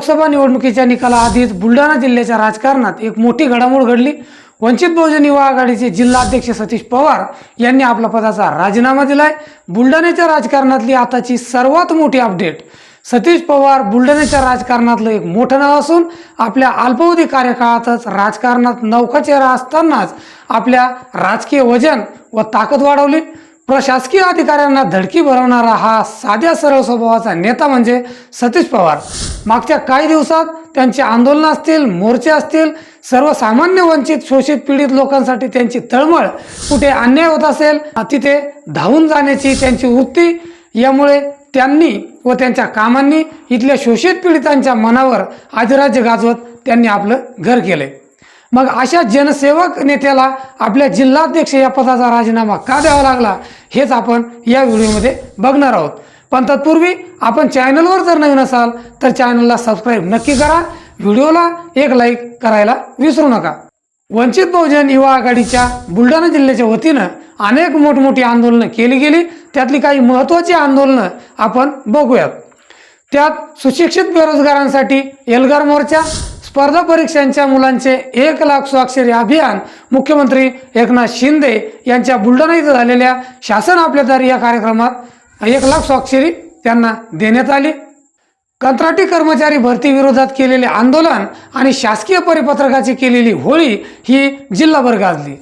लोकसभा निवडणुकीच्या निकालाआधीच बुलढाणा जिल्ह्याच्या राजकारणात एक मोठी घडामोड घडली. वंचित बहुजन युवा आघाडीचे जिल्हाध्यक्ष सतीश पवार यांनी आपला पदाचा राजीनामा दिलाय. बुलढाण्याच्या राजकारणातली आताची सर्वात मोठी अपडेट. सतीश पवार बुलढाण्याच्या राजकारणातलं एक मोठं नाव असून आपल्या अल्पावधी कार्यकाळातच राजकारणात नौका चेहरा असतानाच आपल्या राजकीय वजन व ताकद वाढवली. प्रशासकीय अधिकाऱ्यांना धडकी भरवणारा हा साध्या सरळ स्वभावाचा नेता म्हणजे सतीश पवार. मागच्या काही दिवसात त्यांची आंदोलनं असतील मोर्चे असतील सर्वसामान्य वंचित शोषित पीडित लोकांसाठी त्यांची तळमळ कुठे अन्याय होत असेल तिथे धावून जाण्याची त्यांची वृत्ती यामुळे त्यांनी व त्यांच्या कामांनी इथल्या शोषित पीडितांच्या मनावर अधिराज्य गाजवत त्यांनी आपलं घर केलंय. मग अशा जनसेवक नेत्याला आपल्या जिल्हाध्यक्ष या पदाचा राजीनामा का द्यावा लागला हेच आपण या व्हिडिओमध्ये बघणार आहोत. पण तत्पूर्वी आपण चॅनलवर जर नवीन असाल तर चॅनलला सबस्क्राईब नक्की करा. व्हिडिओला एक लाईक करायला विसरू नका. वंचित बहुजन युवा आघाडीच्या बुलढाणा जिल्ह्याच्या वतीनं अनेक मोठमोठी आंदोलनं केली गेली. त्यातली काही महत्त्वाची आंदोलनं आपण बघूयात. त्यात सुशिक्षित बेरोजगारांसाठी एल्गार मोर्चा स्पर्धा परीक्षांच्या मुलांचे एक लाख स्वाक्षरी अभियान मुख्यमंत्री एकनाथ शिंदे यांच्या बुलढाणा इथं झालेल्या शासन आपल्या दारी या कार्यक्रमात एक लाख स्वाक्षरी त्यांना देण्यात आली. कंत्राटी कर्मचारी भरती विरोधात केलेले आंदोलन आणि शासकीय परिपत्रकाची केलेली होळी ही जिल्हाभर गाजली.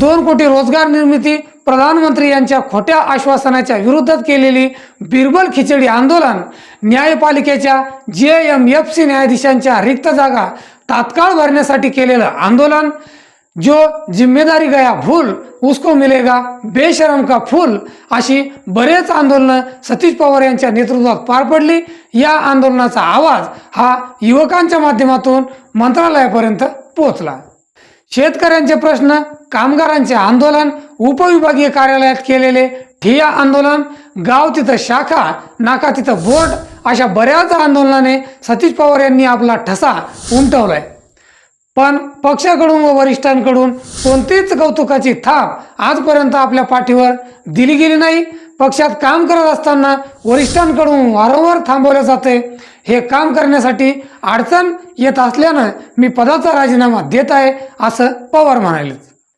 दोन कोटी रोजगार निर्मिती प्रधानमंत्री यांच्या खोट्या आश्वासनाच्या विरोधात केलेली बिरबल खिचडी आंदोलन न्यायपालिकेच्या जे एम एफ सी न्यायाधीशांच्या रिक्त जागा तात्काळ भरण्यासाठी केलेलं आंदोलन जो जिम्मेदारी गया भूल उसको मिलेगा बेशरम का फूल अशी बरेच आंदोलनं सतीश पवार यांच्या नेतृत्वात पार पडली. या आंदोलनाचा आवाज हा युवकांच्या माध्यमातून मंत्रालयापर्यंत पोहोचला. शेतकऱ्यांचे प्रश्न कामगारांचे आंदोलन उपविभागीय कार्यालयात केलेले ठिया आंदोलन गाव तिथं शाखा नाका तिथं बोर्ड अशा बऱ्याच आंदोलनाने सतीश पवार यांनी आपला ठसा उमटवलाय. पण पक्षाकडून व वरिष्ठांकडून कोणतीच कौतुकाची थाप आजपर्यंत आपल्या पाठीवर दिली गेली नाही. पक्षात काम करत असताना वरिष्ठांकडून वारंवार थांबवले जाते हे काम करण्यासाठी अडचण येत असल्यानं मी पदाचा राजीनामा देत आहे असं पवार म्हणाले.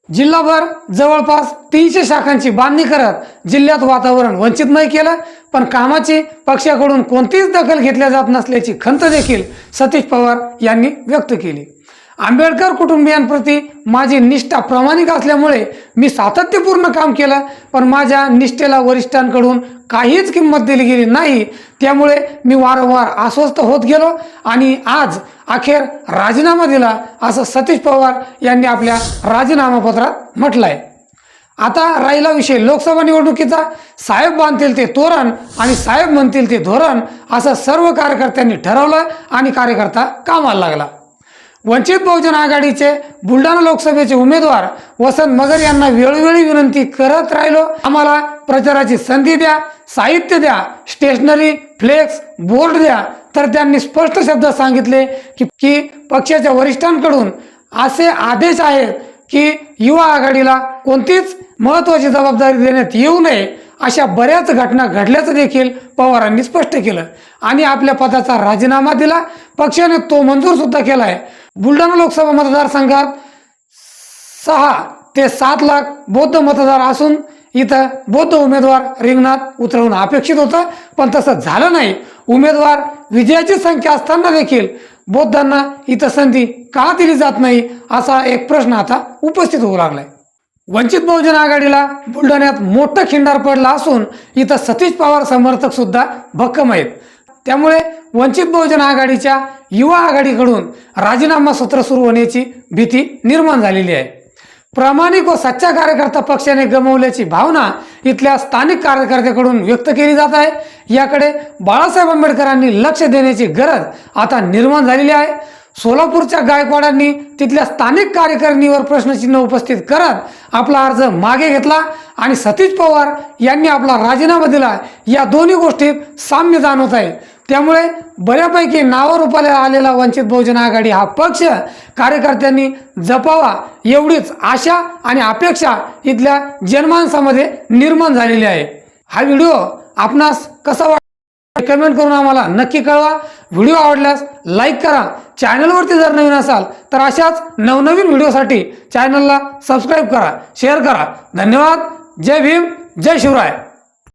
जिल्हाभर जवळपास तीनशे शाखांची बांधणी करत जिल्ह्यात वातावरण वंचित नाही केलं पण कामाची पक्षाकडून कोणतीच दखल घेतल्या जात नसल्याची खंत देखील सतीश पवार यांनी व्यक्त केली. आंबेडकर कुटुंबियांप्रती माझी निष्ठा प्रामाणिक असल्यामुळे मी सातत्यपूर्ण काम केलं पण माझ्या निष्ठेला वरिष्ठांकडून काहीच किंमत दिली गेली नाही. त्यामुळे मी वारंवार अस्वस्थ होत गेलो आणि आज अखेर राजीनामा दिला असं सतीश पवार यांनी आपल्या राजीनामापत्रात आहे आता राहिला विषय लोकसभा निवडणुकीचा. साहेब बांधतील ते तोरण आणि साहेब म्हणतील ते धोरण असं सर्व कार्यकर्त्यांनी ठरवलं आणि कार्यकर्ता कामाला लागला. वंचित बहुजन आघाडीचे बुलढाणा लोकसभेचे उमेदवार वसंत मगर यांना वेळोवेळी विनंती करत राहिलो. आम्हाला प्रचाराची संधी द्या साहित्य द्या स्टेशनरी फ्लेक्स बोर्ड द्या. तर त्यांनी स्पष्ट शब्द सांगितले की की पक्षाच्या वरिष्ठांकडून असे आदेश आहेत की युवा आघाडीला कोणतीच महत्त्वाची जबाबदारी देण्यात येऊ नये अशा बऱ्याच घटना घडल्याचं देखील पवारांनी स्पष्ट केलं. आणि आपल्या पदाचा राजीनामा दिला. पक्षाने तो मंजूर सुद्धा केला आहे बुलढाणा लोकसभा मतदारसंघात सहा ते सात लाख बौद्ध मतदार असून इथं बौद्ध उमेदवार रिंगणात उतरवणं अपेक्षित होतं. पण तसं झालं नाही. उमेदवार विजयाची संख्या असताना देखील बौद्धांना इथं संधी का दिली जात नाही असा एक प्रश्न आता उपस्थित होऊ लागलाय. वंचित बहुजन आघाडीला बुलढाण्यात मोठं खिंडार पडला असून इथं सतीश पवार समर्थक सुद्धा भक्कम आहेत. त्यामुळे वंचित बहुजन आघाडीच्या युवा आघाडीकडून राजीनामा सत्र सुरू होण्याची भीती निर्माण झालेली आहे. प्रामाणिक व सच्चा कार्यकर्ता पक्षाने गमावल्याची भावना इथल्या स्थानिक कार्यकर्त्याकडून व्यक्त केली जात आहे. याकडे बाळासाहेब आंबेडकरांनी लक्ष देण्याची गरज आता निर्माण झालेली आहे. सोलापूरच्या गायकवाडांनी तिथल्या स्थानिक कार्यकारिणीवर प्रश्नचिन्ह उपस्थित करत आपला अर्ज मागे घेतला आणि सतीश पवार यांनी आपला राजीनामा दिला. या दोन्ही गोष्टीत साम्य जाणवत आहे त्यामुळे बऱ्यापैकी नावारूपाला आलेला वंचित बहुजन आघाडी हा पक्ष कार्यकर्त्यांनी जपावा एवढीच आशा आणि अपेक्षा इथल्या जनमानसामध्ये निर्माण झालेली आहे. हा व्हिडिओ आपणास कसा वाट कमेंट करून आम्हाला नक्की कळवा. व्हिडिओ आवडल्यास लाईक करा. चॅनलवरती जर नवीन असाल तर अशाच नवनवीन व्हिडिओसाठी चॅनलला सबस्क्राईब करा शेअर करा. धन्यवाद. जय भीम. जय शिवराय.